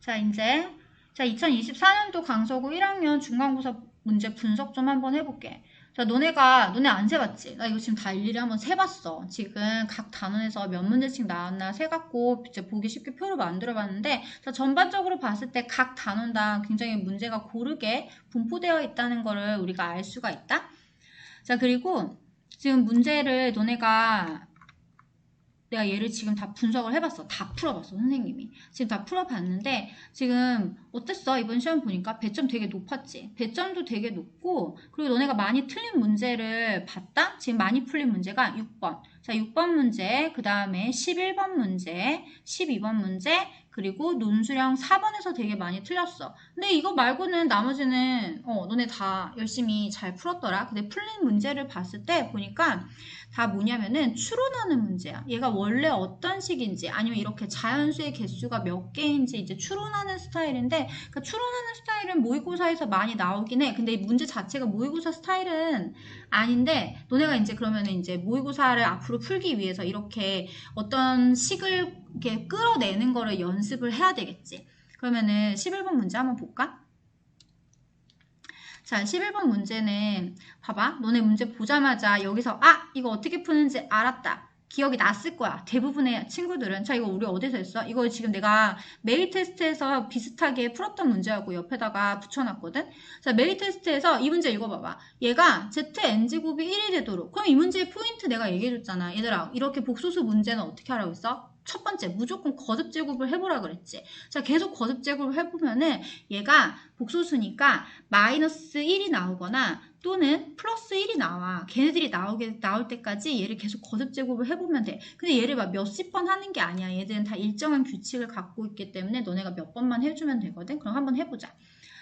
자, 이제 자 2024년도 강서구 1학년 중간고사 문제 분석 좀 한번 해볼게. 자, 너네가 너네 안 세봤지? 나 이거 지금 다 일일이 한번 세봤어. 지금 각 단원에서 몇 문제씩 나왔나 세갖고 이제 보기 쉽게 표를 만들어봤는데, 자 전반적으로 봤을 때 각 단원당 굉장히 문제가 고르게 분포되어 있다는 거를 우리가 알 수가 있다. 자 그리고 지금 문제를 너네가 내가 얘를 지금 다 분석을 해봤어. 다 풀어봤어, 선생님이. 지금 다 풀어봤는데, 지금 어땠어? 이번 시험 보니까 배점 되게 높았지? 배점도 되게 높고, 그리고 너네가 많이 틀린 문제를 봤다? 지금 많이 풀린 문제가 6번. 자, 6번 문제, 그 다음에 11번 문제, 12번 문제, 그리고 논수령 4번에서 되게 많이 틀렸어. 근데 이거 말고는 나머지는 어, 너네 다 열심히 잘 풀었더라. 근데 풀린 문제를 봤을 때 보니까 다 뭐냐면은 추론하는 문제야. 얘가 원래 어떤 식인지 아니면 이렇게 자연수의 개수가 몇 개인지 이제 추론하는 스타일인데 그러니까 추론하는 스타일은 모의고사에서 많이 나오긴 해. 근데 문제 자체가 모의고사 스타일은 아닌데 너네가 이제 그러면은 이제 모의고사를 앞으로 풀기 위해서 이렇게 어떤 식을 이렇게 끌어내는 거를 연습을 해야 되겠지. 그러면은 11번 문제 한번 볼까? 자, 11번 문제는 봐봐. 너네 문제 보자마자 여기서 아, 이거 어떻게 푸는지 알았다. 기억이 났을 거야. 대부분의 친구들은. 자, 이거 우리 어디서 했어? 이거 지금 내가 메일 테스트에서 비슷하게 풀었던 문제하고 옆에다가 붙여놨거든? 자, 메일 테스트에서 이 문제 읽어봐봐. 얘가 ZN제곱이 1이 되도록. 그럼 이 문제의 포인트 내가 얘기해줬잖아. 얘들아, 이렇게 복소수 문제는 어떻게 하라고 했어? 첫 번째, 무조건 거듭 제곱을 해보라 그랬지. 자, 계속 거듭 제곱을 해보면은 얘가 복소수니까 마이너스 1이 나오거나 또는 플러스 1이 나와. 걔네들이 나오게, 나올 때까지 얘를 계속 거듭 제곱을 해보면 돼. 근데 얘를 막 몇십 번 하는 게 아니야. 얘들은 다 일정한 규칙을 갖고 있기 때문에 너네가 몇 번만 해주면 되거든. 그럼 한번 해보자.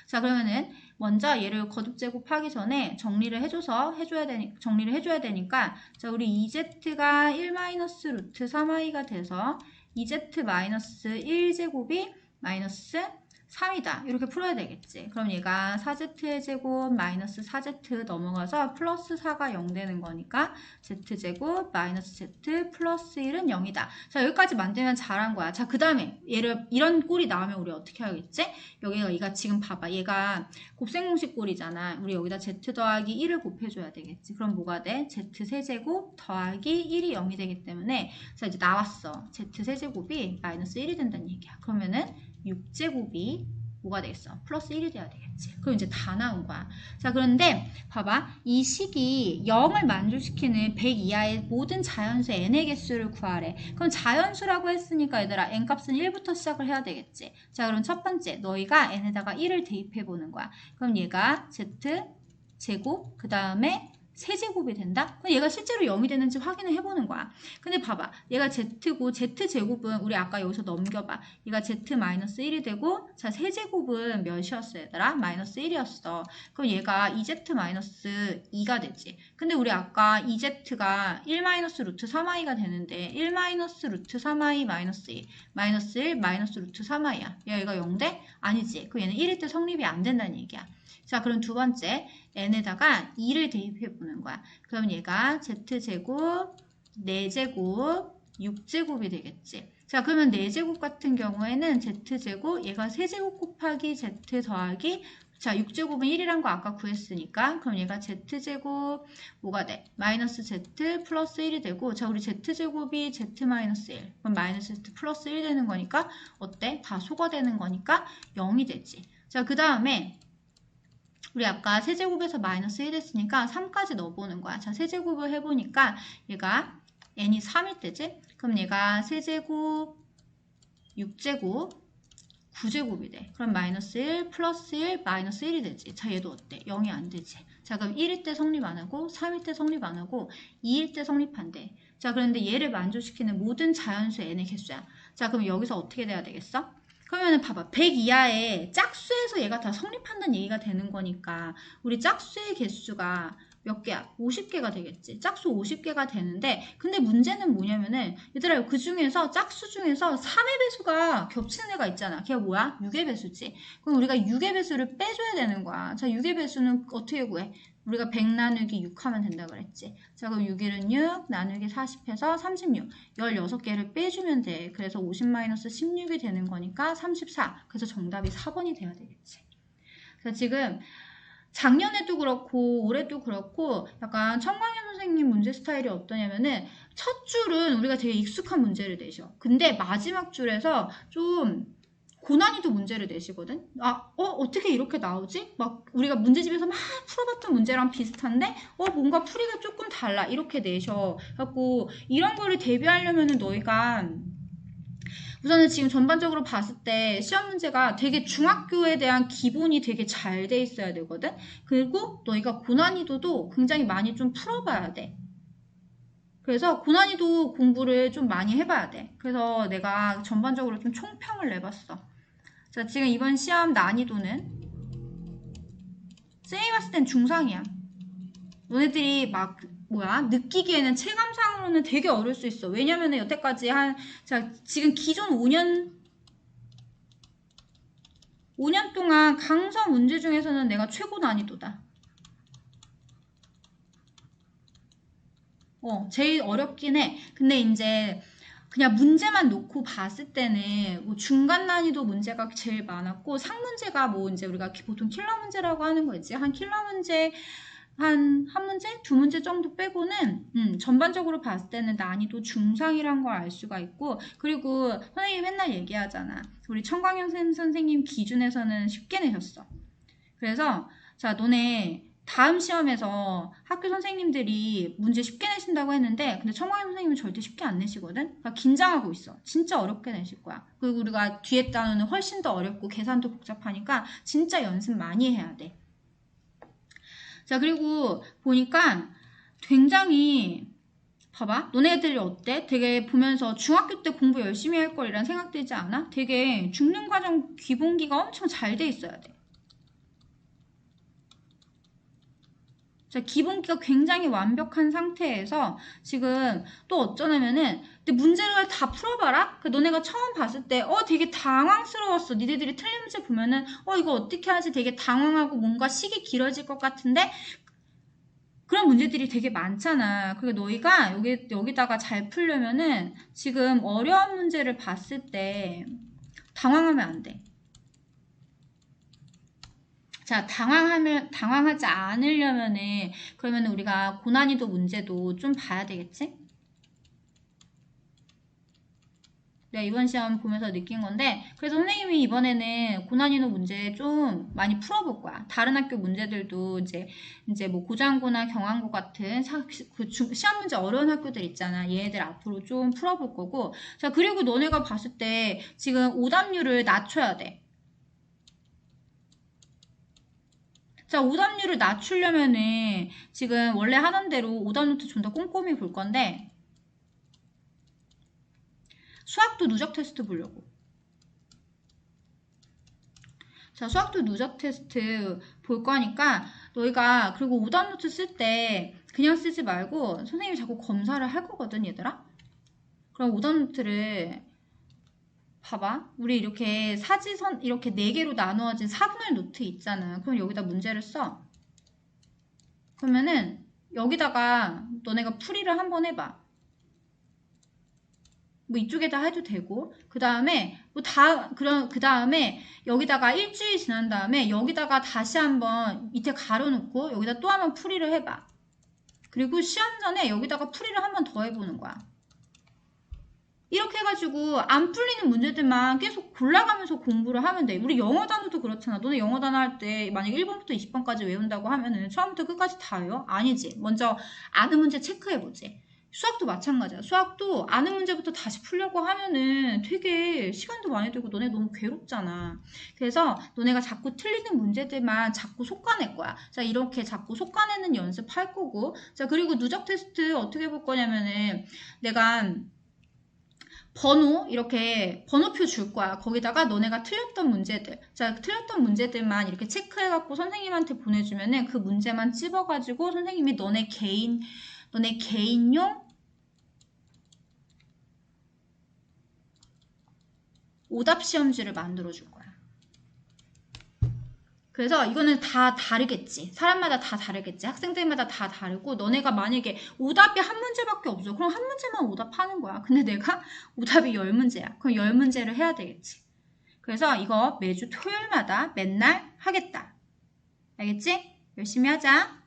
자, 그러면은 먼저 얘를 거듭 제곱하기 전에 정리를 해줘서 해줘야 되니 정리를 해줘야 되니까 자, 우리 2z가 1 마이너스 루트 3i가 돼서 2z 마이너스 1제곱이 마이너스 3이다. 이렇게 풀어야 되겠지. 그럼 얘가 4z의 제곱 마이너스 4z 넘어가서 플러스 4가 0 되는 거니까 z제곱 마이너스 z 플러스 1은 0이다. 자 여기까지 만들면 잘한 거야. 자 그 다음에 얘를 이런 꼴이 나오면 우리 어떻게 하겠지? 여기가 얘가 지금 봐봐. 얘가 곱셈공식 꼴이잖아. 우리 여기다 z 더하기 1을 곱해줘야 되겠지. 그럼 뭐가 돼? z 세제곱 더하기 1이 0이 되기 때문에 자 이제 나왔어. z 세제곱이 마이너스 1이 된다는 얘기야. 그러면은 6제곱이 뭐가 되겠어? 플러스 1이 돼야 되겠지. 그럼 이제 다 나온 거야. 자, 그런데 봐봐. 이 식이 0을 만족시키는 100 이하의 모든 자연수 n의 개수를 구하래. 그럼 자연수라고 했으니까 얘들아 n 값은 1부터 시작을 해야 되겠지. 자, 그럼 첫 번째 너희가 n에다가 1을 대입해 보는 거야. 그럼 얘가 z 제곱 그 다음에 세제곱이 된다? 그럼 얘가 실제로 0이 되는지 확인을 해보는 거야. 근데 봐봐. 얘가 z고 z제곱은 우리 아까 여기서 넘겨봐. 얘가 z-1이 되고 자 세제곱은 몇이었어 얘들아? 마이너스 1이었어. 그럼 얘가 2z-2가 되지. 근데 우리 아까 2z가 1 마이너스 루트 3i가 되는데 1 마이너스 루트 3i 마이너스 2 마이너스 1 마이너스 루트 3i야. 얘가 0대? 아니지. 그럼 얘는 1일 때 성립이 안 된다는 얘기야. 자, 그럼 두 번째 n에다가 2를 대입해 보는 거야. 그럼 얘가 z제곱, 4제곱, 6제곱이 되겠지. 자, 그러면 4제곱 같은 경우에는 z제곱, 얘가 세제곱 곱하기 z 더하기 자, 6제곱은 1이란 거 아까 구했으니까 그럼 얘가 z제곱 뭐가 돼? 마이너스 z 플러스 1이 되고 자, 우리 z제곱이 z 마이너스 1 그럼 마이너스 z 플러스 1이 되는 거니까 어때? 다 소거되는 거니까 0이 되지. 자, 그 다음에 우리 아까 세제곱에서 마이너스 1 했으니까 3까지 넣어보는 거야. 자, 세제곱을 해보니까 얘가 n이 3일 때지? 그럼 얘가 세제곱, 6제곱, 9제곱이 돼. 그럼 마이너스 1, 플러스 1, 마이너스 1이 되지. 자, 얘도 어때? 0이 안 되지. 자, 그럼 1일 때 성립 안 하고, 3일 때 성립 안 하고, 2일 때 성립한대. 자, 그런데 얘를 만족시키는 모든 자연수 n의 개수야. 자, 그럼 여기서 어떻게 돼야 되겠어? 그러면은 봐봐. 100 이하의 짝수에서 얘가 다 성립한다는 얘기가 되는 거니까 우리 짝수의 개수가 몇 개야? 50개가 되겠지. 짝수 50개가 되는데 근데 문제는 뭐냐면은 얘들아 그 중에서 짝수 중에서 3의 배수가 겹치는 애가 있잖아. 걔가 뭐야? 6의 배수지. 그럼 우리가 6의 배수를 빼줘야 되는 거야. 자 6의 배수는 어떻게 구해? 우리가 100 나누기 6 하면 된다 그랬지. 자, 그럼 6일은 6, 나누기 40 해서 36. 16개를 빼주면 돼. 그래서 50-16이 되는 거니까 34. 그래서 정답이 4번이 돼야 되겠지. 그래서 지금 작년에도 그렇고 올해도 그렇고 약간 청광현 선생님 문제 스타일이 어떠냐면은 첫 줄은 우리가 되게 익숙한 문제를 내셔. 근데 마지막 줄에서 좀 고난이도 문제를 내시거든. 아, 어, 어떻게 이렇게 나오지? 막 우리가 문제집에서 막 풀어봤던 문제랑 비슷한데, 어, 뭔가 풀이가 조금 달라. 이렇게 내셔. 갖고 이런 거를 대비하려면은 너희가 우선은 지금 전반적으로 봤을 때 시험 문제가 되게 중학교에 대한 기본이 되게 잘 돼 있어야 되거든. 그리고 너희가 고난이도도 굉장히 많이 좀 풀어봐야 돼. 그래서 고난이도 공부를 좀 많이 해봐야 돼. 그래서 내가 전반적으로 좀 총평을 내봤어. 자, 지금 이번 시험 난이도는 쌤이 봤을 땐 중상이야. 너네들이 막 뭐야 느끼기에는 체감상으로는 되게 어려울 수 있어. 왜냐면 은 여태까지 한 자, 지금 기존 5년 5년 동안 강서 문제 중에서는 내가 최고 난이도다. 어, 제일 어렵긴 해. 근데 이제 그냥 문제만 놓고 봤을 때는 뭐 중간 난이도 문제가 제일 많았고 상 문제가 뭐 이제 우리가 보통 킬러 문제라고 하는 거지. 한 킬러 문제 한, 한 문제? 두 문제 정도 빼고는, 음, 전반적으로 봤을 때는 난이도 중상이란 걸 알 수가 있고, 그리고 선생님이 맨날 얘기하잖아. 우리 청광현 선생님 기준에서는 쉽게 내셨어. 그래서, 자, 너네 다음 시험에서 학교 선생님들이 문제 쉽게 내신다고 했는데, 근데 청광현 선생님은 절대 쉽게 안 내시거든? 그러니까 긴장하고 있어. 진짜 어렵게 내실 거야. 그리고 우리가 뒤에 단어는 훨씬 더 어렵고, 계산도 복잡하니까, 진짜 연습 많이 해야 돼. 자, 그리고 보니까 굉장히 봐봐. 너네들이 어때? 되게 보면서 중학교 때 공부 열심히 할 걸이란 생각 들지 않아? 되게 중등과정 기본기가 엄청 잘 돼 있어야 돼. 자, 기본기가 굉장히 완벽한 상태에서 지금 또 어쩌냐면은 근데 문제를 다 풀어봐라? 그 너네가 처음 봤을 때 어 되게 당황스러웠어. 니네들이 틀린 문제 보면은 어 이거 어떻게 하지? 되게 당황하고 뭔가 식이 길어질 것 같은데 그런 문제들이 되게 많잖아. 그리고 너희가 여기, 여기다가 잘 풀려면은 지금 어려운 문제를 봤을 때 당황하면 안 돼. 자, 당황하면, 당황하지 않으려면은, 그러면 우리가 고난이도 문제도 좀 봐야 되겠지? 내가 이번 시험 보면서 느낀 건데, 그래서 선생님이 이번에는 고난이도 문제 좀 많이 풀어볼 거야. 다른 학교 문제들도 이제, 이제 뭐 고장고나 경항고 같은 사, 그 주, 시험 문제 어려운 학교들 있잖아. 얘네들 앞으로 좀 풀어볼 거고. 자, 그리고 너네가 봤을 때 지금 오답률을 낮춰야 돼. 자, 오답률을 낮추려면은 지금 원래 하던 대로 오답 노트 좀 더 꼼꼼히 볼 건데 수학도 누적 테스트 보려고. 자, 수학도 누적 테스트 볼 거니까 너희가 그리고 오답 노트 쓸 때 그냥 쓰지 말고 선생님이 자꾸 검사를 할 거거든, 얘들아. 그럼 오답 노트를 봐봐. 우리 이렇게 사지선 이렇게 네 개로 나누어진 4분의 노트 있잖아. 그럼 여기다 문제를 써. 그러면은 여기다가 너네가 풀이를 한번 해봐. 뭐 이쪽에다 해도 되고 그 다음에 뭐 다 그런 그 다음에 여기다가 일주일 지난 다음에 여기다가 다시 한번 밑에 가려놓고 여기다 또 한번 풀이를 해봐. 그리고 시험 전에 여기다가 풀이를 한번 더 해보는 거야. 이렇게 해가지고 안 풀리는 문제들만 계속 골라가면서 공부를 하면 돼. 우리 영어 단어도 그렇잖아. 너네 영어 단어 할 때 만약 1번부터 20번까지 외운다고 하면은 처음부터 끝까지 다 외워? 아니지. 먼저 아는 문제 체크해보지. 수학도 마찬가지야. 수학도 아는 문제부터 다시 풀려고 하면은 되게 시간도 많이 들고 너네 너무 괴롭잖아. 그래서 너네가 자꾸 틀리는 문제들만 자꾸 속아낼 거야. 자, 이렇게 자꾸 속아내는 연습할 거고. 자, 그리고 누적 테스트 어떻게 볼 거냐면은 내가 번호 이렇게 번호표 줄 거야. 거기다가 너네가 틀렸던 문제들, 자 틀렸던 문제들만 이렇게 체크해갖고 선생님한테 보내주면은 그 문제만 찝어가지고 선생님이 너네 개인 너네 개인용 오답 시험지를 만들어 줄 거야. 그래서 이거는 다 다르겠지. 사람마다 다 다르겠지. 학생들마다 다 다르고 너네가 만약에 오답이 한 문제밖에 없어. 그럼 한 문제만 오답하는 거야. 근데 내가 오답이 열 문제야. 그럼 열 문제를 해야 되겠지. 그래서 이거 매주 토요일마다 맨날 하겠다. 알겠지? 열심히 하자.